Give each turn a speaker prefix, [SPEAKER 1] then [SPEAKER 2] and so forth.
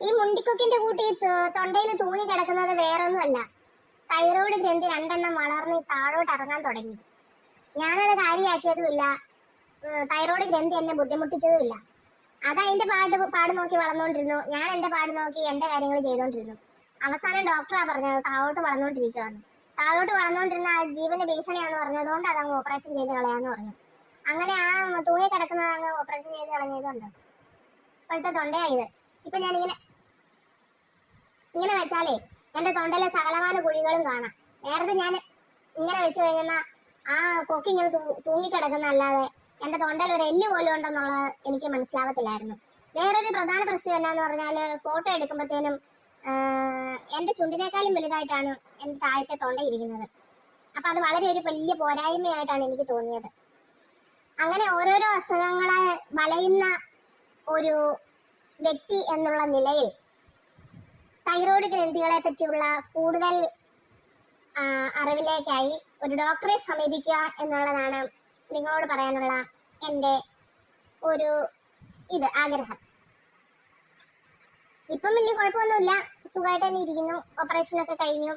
[SPEAKER 1] ഈ മുണ്ടിക്കൊക്കിന്റെ കൂട്ടി തൊണ്ടയിൽ തൂങ്ങി കിടക്കുന്നത് വേറൊന്നുമല്ല. തൈറോയിഡ് ഗ്രന്ഥി രണ്ടെണ്ണം വളർന്ന് താഴോട്ട് ഇറങ്ങാൻ തുടങ്ങി. ഞാനത് കാര്യമാക്കിയതുമില്ല തൈറോയിഡ് ഗ്രന്ഥി എന്നെ ബുദ്ധിമുട്ടിച്ചതുമില്ല. അത് അതിന്റെ പാട്ട് പാട് നോക്കി വളർന്നുകൊണ്ടിരുന്നു ഞാൻ എന്റെ പാട് നോക്കി എന്റെ കാര്യങ്ങൾ ചെയ്തുകൊണ്ടിരുന്നു അവസാനം ഡോക്ടറാ പറഞ്ഞത് താഴോട്ട് വളർന്നുകൊണ്ടിരിക്കുവാന്ന് താഴോട്ട് വളർന്നുകൊണ്ടിരുന്ന ആ ജീവന് ഭീഷണിയാന്ന് പറഞ്ഞതുകൊണ്ട് അത് അങ്ങ് ഓപ്പറേഷൻ ചെയ്ത് കളയാന്ന് പറഞ്ഞു. അങ്ങനെ ആ തൂങ്ങി കിടക്കുന്നത് അങ്ങ് ഓപ്പറേഷൻ ചെയ്ത് കളഞ്ഞതുകൊണ്ട്. ഇപ്പോഴത്തെ തൊണ്ടയായത് ഇപ്പൊ ഞാനിങ്ങനെ ഇങ്ങനെ വെച്ചാലേ എന്റെ തൊണ്ടയിലെ സകലമാന കുഴികളും കാണാം. നേരത്തെ ഞാൻ ഇങ്ങനെ വെച്ച് കഴിഞ്ഞാൽ ആ കൊക്കി ഇങ്ങനെ തൂങ്ങിക്കിടക്കുന്ന അല്ലാതെ എന്റെ തൊണ്ടയിൽ ഒരു എല്ല് പോലും ഉണ്ടെന്നുള്ളത് എനിക്ക് മനസ്സിലാവത്തില്ലായിരുന്നു. വേറൊരു പ്രധാന പ്രശ്നം എന്നാന്ന് പറഞ്ഞാൽ ഫോട്ടോ എടുക്കുമ്പോഴത്തേനും എന്റെ ചുണ്ടിനേക്കാളും വലുതായിട്ടാണ് എന്റെ താഴത്തെ തൊണ്ട ഇരിക്കുന്നത്. അപ്പൊ അത് വളരെ ഒരു വലിയ പോരായ്മയായിട്ടാണ് എനിക്ക് തോന്നിയത്. അങ്ങനെ ഓരോരോ അസുഖങ്ങളെ വലയുന്ന ഒരു വ്യക്തി എന്നുള്ള നിലയിൽ തൈറോയ്ഡ് ഗ്രന്ഥികളെ പറ്റിയുള്ള കൂടുതൽ അറിവിലേക്കായി ഒരു ഡോക്ടറെ സമീപിക്കുക എന്നുള്ളതാണ് നിങ്ങളോട് പറയാനുള്ള എന്റെ ഒരു ഇത് ആഗ്രഹം. ഇപ്പം വലിയ കുഴപ്പമൊന്നുമില്ല. സുഖമായിട്ട് തന്നെ ഇരിക്കുന്നു. ഓപ്പറേഷനൊക്കെ കഴിഞ്ഞു.